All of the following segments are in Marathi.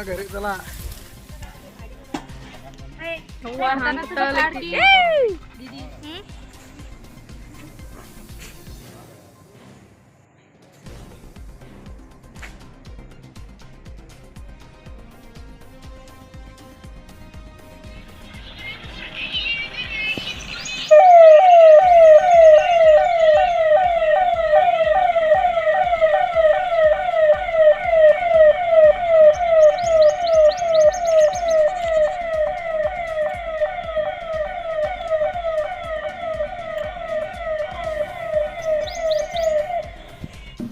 पाऊसाला घरी चला.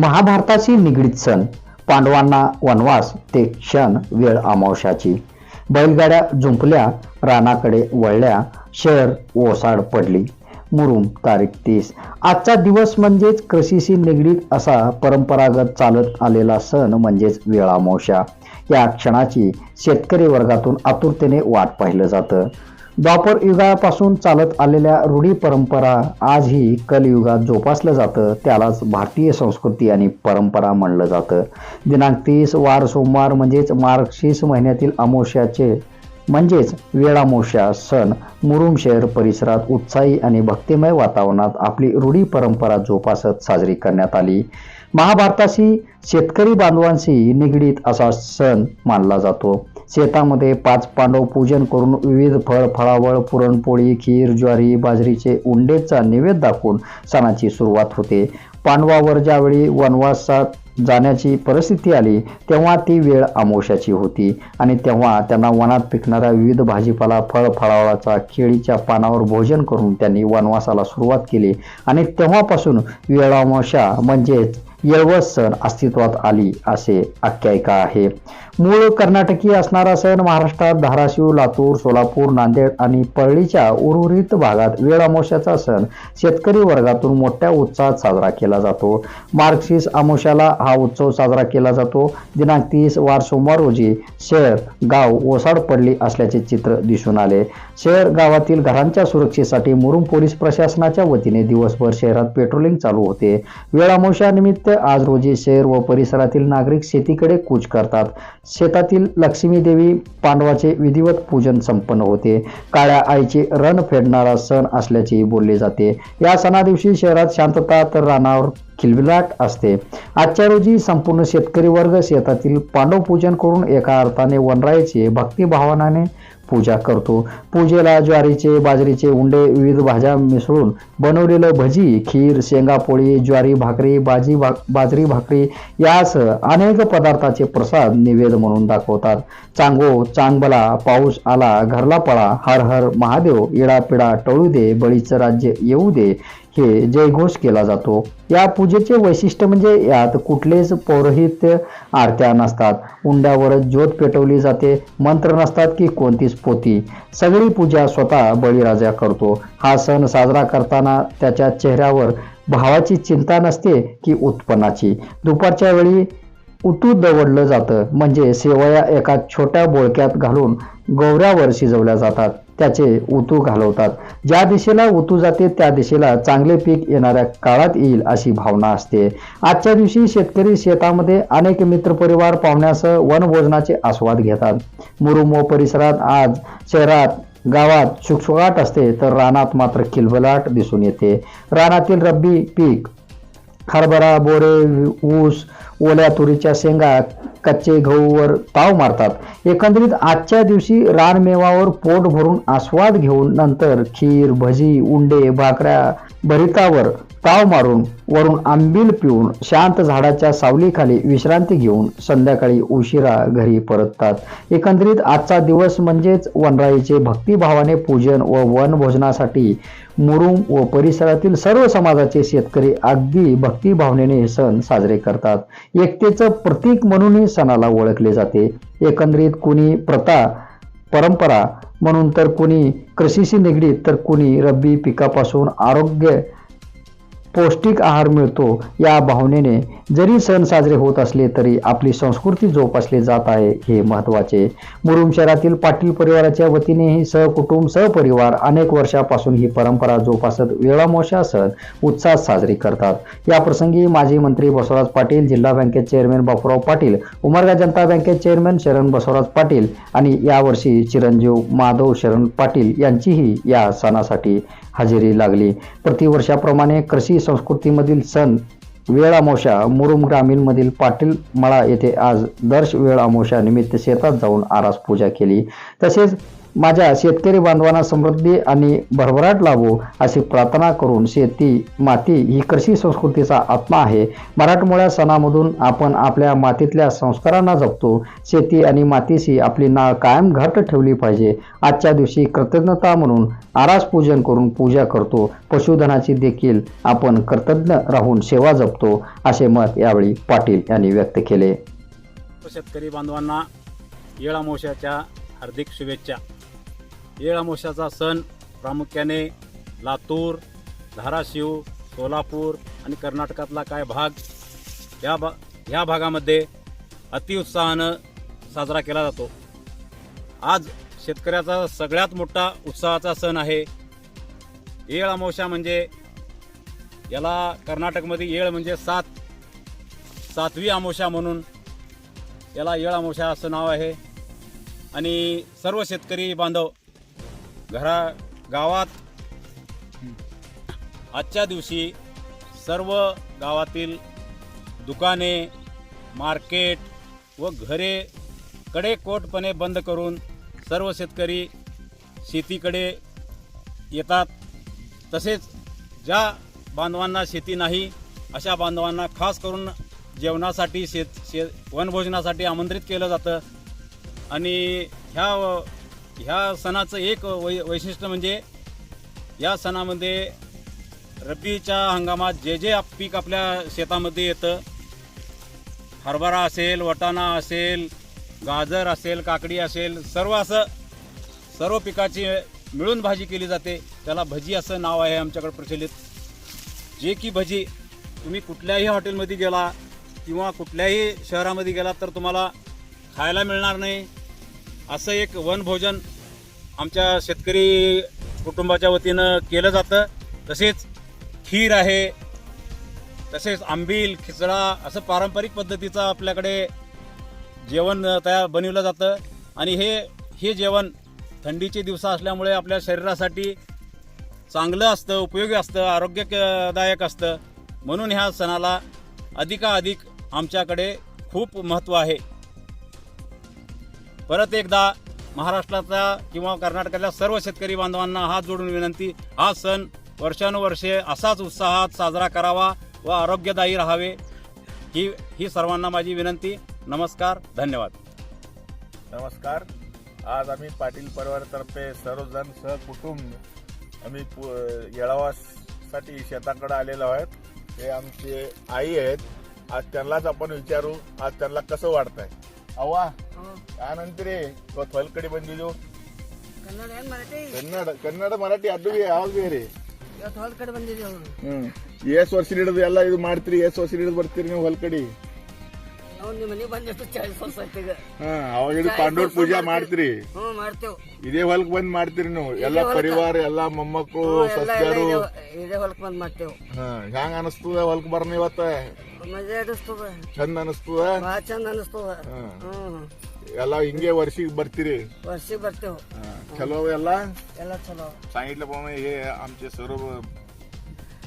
महाभारताशी निगडीत सण. पांडवांना वनवास ते क्षण वेळ अमावशाची बैलगाड्या झुंपल्या रानाकडे वळल्या शहर ओसाड पडली. मुरुम तारीख तीस. आजचा दिवस म्हणजेच कृषीशी निगडीत असा परंपरागत चालत आलेला सण म्हणजेच वेळामोशा या क्षणाची शेतकरी वर्गातून आतुरतेने वाट पाहिलं जातं. द्वापर युगापासून चालत आलेल्या रूढी परंपरा आजही कलयुगात जोपासलं जातं. त्यालाच भारतीय संस्कृती आणि परंपरा म्हणलं जातं. दिनांक तीस वार सोमवार म्हणजेच मार्गशीर्ष महिन्यातील अमावस्याचे म्हणजेच वेळामोशा सण मुरुम शहर परिसरात उत्साही आणि भक्तिमय वातावरणात आपली रूढी परंपरा जोपासत साजरी करण्यात आली. महाभारताशी शेतकरी बांधवांशी निगडीत असा सण मानला जातो. शेतामध्ये पाच पांडव पूजन करून विविध फळ फळावळ पुरणपोळी खीर ज्वारी बाजरीचे उंडेचा नैवेद्य दाखवून सणाची सुरुवात होते. पांडवावर ज्यावेळी वनवासात जाण्याची परिस्थिती आली तेव्हा ती वेळ आमोशाची होती आणि तेव्हा त्यांना वनात पिकणारा विविध भाजीपाला फळ फळावळाचा केळीच्या पानावर भोजन करून त्यांनी वनवासाला सुरुवात केली आणि तेव्हापासून वेळामोशा म्हणजेच येळवस सण अस्तित्वात आली असे आख्यायिका आहे. मूळ कर्नाटकी असणारा सण महाराष्ट्रात धाराशिव लातूर सोलापूर नांदेड आणि परळीच्या उर्वरित भागात वेळामोशाचा सण शेतकरी वर्गातून मोठ्या उत्साहात साजरा केला जातो. मार्क्सिस अमोशाला हा उत्सव साजरा केला जातो. दिनांक तीस वार सोमवार रोजी शहर गाव ओसाड पडली असल्याचे चित्र दिसून आले. शहर गावातील घरांच्या सुरक्षेसाठी मुरुम पोलीस प्रशासनाच्या वतीने दिवसभर शहरात पेट्रोलिंग चालू होते. आज रोजी शहर व परिसरातील नागरिक शेतीकडे कूच करतात. शेतातील लक्ष्मी देवी पांडवाचे विधिवत पूजन संपन्न होते. काळ्या आईचे रण फेडणारा सण असल्याचेही बोलले जाते. या सणादिवशी शहरात शांतता तर रानावर खिलबिलाट असते. आजच्या रोजी संपूर्ण शेतकरी वर्ग शेतातील पांडव पूजन करून एका अर्थाने वनराईचे भक्तिभावनाने पूजा करतो. पूजेला ज्वारीचे बाजरीचे उंडे विविध भाज्या मिसळून बनवलेलं भजी खीर शेंगापोळी ज्वारी भाकरी बाजी भा बाजरी भाकरी यासह अनेक पदार्थाचे प्रसाद निवेद म्हणून दाखवतात. चांगो चांगबला पाऊस आला घरला पळा हर हर महादेव इडापिडा टळू दे बळीचं राज्य येऊ दे हे जयघोष केला जातो. या पूजेचे वैशिष्ट्य म्हणजे यात कुठलेच पौरोहित्य आरत्या नसतात. उंड्यावरच ज्योत पेटवली जाते. मंत्र नसतात की कोणतीच पोती सगळी पूजा स्वतः बळीराजा करतो. हा सण साजरा करताना त्याच्या चेहऱ्यावर भावाची चिंता नसते की उत्पन्नाची. दुपारच्या वेळी उतू दवडलं जातं. म्हणजे सेवया एका छोट्या बोळक्यात घालून गौऱ्यावर शिजवल्या जातात. त्याचे उतू घालवतात. ज्या दिशेला उतू जाते त्या दिशेला चांगले पीक येणाऱ्या काळात येईल अशी भावना असते. आजच्या दिवशी शेतकरी शेतामध्ये अनेक मित्रपरिवार पाहुण्यासह वनभोजनाचे आस्वाद घेतात. मुरुमो परिसरात आज शहरात गावात सुखसुखाट असते तर रानात मात्र किलबलाट दिसून येते. रानातील रब्बी पीक हरभरा बोरे ऊस ओल्या तुरीच्या शेंगा कच्चे गहूवर ताव मारतात. एकंदरीत आजच्या दिवशी रानमेवावर पोट भरून आस्वाद घेऊन नंतर खीर भजी उंडे भाकऱ्या भरितावर ताव मारून वरून आंबील पिऊन शांत झाडाच्या सावलीखाली विश्रांती घेऊन संध्याकाळी उशिरा घरी परततात. एकंदरीत आजचा दिवस म्हणजेच वनराईचे भक्तिभावाने पूजन व वनभोजनासाठी मुरुम व परिसरातील सर्व समाजाचे शेतकरी अगदी भक्तिभावनेने हे सण साजरे करतात. एकतेचं प्रतीक म्हणूनही सणाला ओळखले जाते. एकंदरीत कुणी प्रथा परंपरा म्हणून तर कुणी कृषीशी निगडीत तर कुणी रब्बी पिकापासून आरोग्य पौष्टिक आहार मिळतो या भावनेने जरी सण साजरे होत असले तरी आपली संस्कृती जोपासली जात आहे हे महत्त्वाचे. मुरुम शहरातील पाटील परिवाराच्या वतीनेही सहकुटुंब सहपरिवार अनेक वर्षापासून ही परंपरा जोपासत वेळामोशा सण उत्साहात साजरी करतात. या प्रसंगी माजी मंत्री बसवराज पाटील जिल्हा बँकेत चेअरमॅन बापूराव पाटील उमरगा जनता बँकेत चेअरमॅन शरण बसवराज पाटील आणि यावर्षी चिरंजीव माधव शरण पाटील यांचीही या सणासाठी हजेरी लागली. प्रतिवर्षाप्रमाणे कृषी संस्कृतीमधील सण वेळ अमावस्या मुरुम ग्रामीणमधील पाटील मळा येथे आज दर्श वेळ निमित्त शेतात जाऊन आरास पूजा केली. तसेच माझ्या शेतकरी बांधवांना समृद्धी आणि भरभराट लावो अशी प्रार्थना करून शेती माती ही कृषी संस्कृतीचा आत्मा आहे. मराठमोळ्या सणामधून आपण आपल्या मातीतल्या संस्कारांना जपतो. शेती आणि मातीशी आपली नाळ कायम घट्ट ठेवली पाहिजे. आजच्या दिवशी कृतज्ञता म्हणून आरास पूजन करून पूजा करतो. पशुधनाची देखील आपण कृतज्ञ राहून सेवा जपतो असे मत यावेळी पाटील यांनी व्यक्त केले. शेतकरी बांधवांना येळ हार्दिक शुभेच्छा. येळ सण प्रामुख्याने लातूर धाराशिव सोलापूर आणि कर्नाटकातला काय भाग या भा ह्या भागामध्ये अतिउत्साहानं साजरा केला जातो. आज शेतकऱ्याचा सगळ्यात मोठा उत्साहाचा सण आहे. येळ अमावश्या म्हणजे याला कर्नाटकमध्ये येळ म्हणजे सात सातवी अमावश्या म्हणून याला येळ अमावश्या असं नाव आहे. आणि सर्व शेतकरी बांधव घरा गावात आजच्या दिवशी सर्व गावातील दुकाने मार्केट व घरे कडेकोटपणे बंद करून सर्व शेतकरी शेतीकडे येतात. तसेच ज्या बांधवांना शेती नाही अशा बांधवांना खास करून जेवणासाठी शेत शे वनभोजनासाठी आमंत्रित केलं जातं. आणि ह्या ह्या सणाचं एक वै वैशिष्ट्य म्हणजे या सणामध्ये रब्बीच्या हंगामात जे जे पीक आपल्या शेतामध्ये येतं हरभरा असेल वटाणा असेल गाजर असेल काकडी असेल सर्व असं सर्व पिकाची मिळून भाजी केली जाते. त्याला भजी असं नाव आहे आमच्याकडे प्रचलित. जे की भजी तुम्ही कुठल्याही हॉटेलमध्ये गेला किंवा कुठल्याही शहरामध्ये गेला तर तुम्हाला खायला मिळणार नाही. असं एक वनभोजन आमच्या शेतकरी कुटुंबाच्या वतीनं केलं जातं. तसेच खीर आहे तसेच आंबील खिचडा असं पारंपरिक पद्धतीचं आपल्याकडे जेवण तयार बनवलं जातं. आणि हे हे जेवण थंडीचे दिवस असल्यामुळे आपल्या शरीरासाठी चांगलं असतं उपयोगी असतं आरोग्यदायक असतं. म्हणून ह्या सणाला अधिकाधिक आमच्याकडे खूप महत्त्व आहे. परत एकदा महाराष्ट्राचा किंवा कर्नाटकातल्या सर्व शेतकरी बांधवांना हात जोडून विनंती हा सण वर्षानुवर्षे असाच उत्साहात साजरा करावा व आरोग्यदायी राहावे. ही ही सर्वांना माझी विनंती. नमस्कार धन्यवाद. नमस्कार. आज आम्ही पाटील परिवारातर्फे सर्वजण सहकुटुंब आम्ही पु- येळावासाठी शेताकडे आलेलो आहोत. हे आमचे आई आहेत. आज त्यांनाच आपण विचारू आज त्यांना कसं ಅವ್ವ? ಯಾನಂತೀರಿ ಇವತ್ತು ಹೊಲ್ ಕಡೆ ಬಂದಿದ್ದು. ಕನ್ನಡ ಹೆಂಗ್ ಮರಾಠಿ? ಕನ್ನಡ ಕನ್ನಡ ಮರಾಠಿ ಅದು ಯಾವ್ದು ಬೇರೆ. ಇವತ್ತು ಹೊಲ್ ಕಡೆ ಬಂದಿದ್ದೀವಿ ಹ್ಮ್. ಎಸ್ ವರ್ಷ ಹಿಡಿದು ಎಲ್ಲ ಇದು ಮಾಡ್ತೀರಿ ಎಸ್ ವರ್ಷ ಹಿಡಿದು ಬರ್ತೀರಿ ನೀವು ಹೊಲ್ ಕಡೆ. ನಾವು ನಿಮ್ಮ ಮನೆಗೆ ಬಂದಿಷ್ಟು ಚಾಳಿಸ್ ವರ್ಷ ಆಯ್ತು ಈಗ ಹಾ ಅವಾಗ ಹಿಡಿದು ಪಾಂಡೂರ್ ಪೂಜಾ ಮಾಡ್ತೀರಿ ಹ್ಞೂ ಮಾಡ್ತೇವ್ ಇದೇ ಹೊಲ್ಕ್ ಬಂದ್ ಮಾಡ್ತೀರಿ ನೀವು ಎಲ್ಲ ಹೊಲ್ಕ. ಪರಿವಾರ ಎಲ್ಲ ಮೊಮ್ಮಕ್ಕಳು ಹ್ಞೂ, ಎಲ್ಲ ಎಲ್ಲ ಸಸ್ಯರು ಇದೇ- ಇದೇ ಹೊಲಕ್ ಬಂದ್ ಮಾಡ್ತೇವ್ ಹಾ ಹ್ಯಾಂಗ ಅನಸ್ತದ ಹೊಲ್ಕ್ ಬರ್ನ ಇವತ್ತ ಮಜಾ ಅನಿಸ್ತದ ಚಂದ ಅನಸ್ತದ ಭಾಳ ಚಂದ ಅನಿಸ್ತದ ಹಾ. ಹ್ಮ್ ಎಲ್ಲ ಹಿಂಗೆ ವರ್ಷಿಗೆ ಬರ್ತೀರಿ ವರ್ಷಿಗೆ ಬರ್ತೇವ್ हा. चलो ಎಲ್ಲ ಎಲ್ಲ ಚಲೋ सांगितल्याप्रमाणे हे आमचे सर्व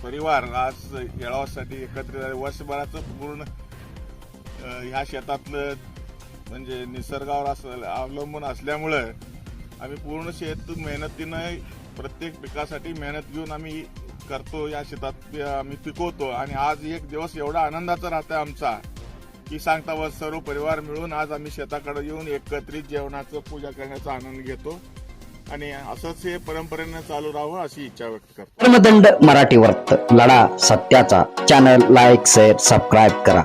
परिवार आज येळावासाठी एकत्रित झाले वर्षभराचं पूर्ण अ, ह्या शेतातलं म्हणजे निसर्गावर असं अवलंबून असल्यामुळं आम्ही पूर्ण शेत मेहनतीनं प्रत्येक पिकासाठी मेहनत घेऊन आम्ही करतो या शेतात आम्ही पिकवतो. आणि आज एक दिवस एवढा आनंदाचा राहतं आमचा की सांगता वर सर्व परिवार मिळून आज आम्ही शेताकडे येऊन एकत्रित जेवणाचं पूजा करण्याचा आनंद घेतो. आणि असंच हे परंपरेनं चालू राहावं अशी इच्छा व्यक्त करतो. धर्मदंड मराठी वर्त लढा सत्याचा. चॅनल लाईक शेअर सबस्क्राईब करा.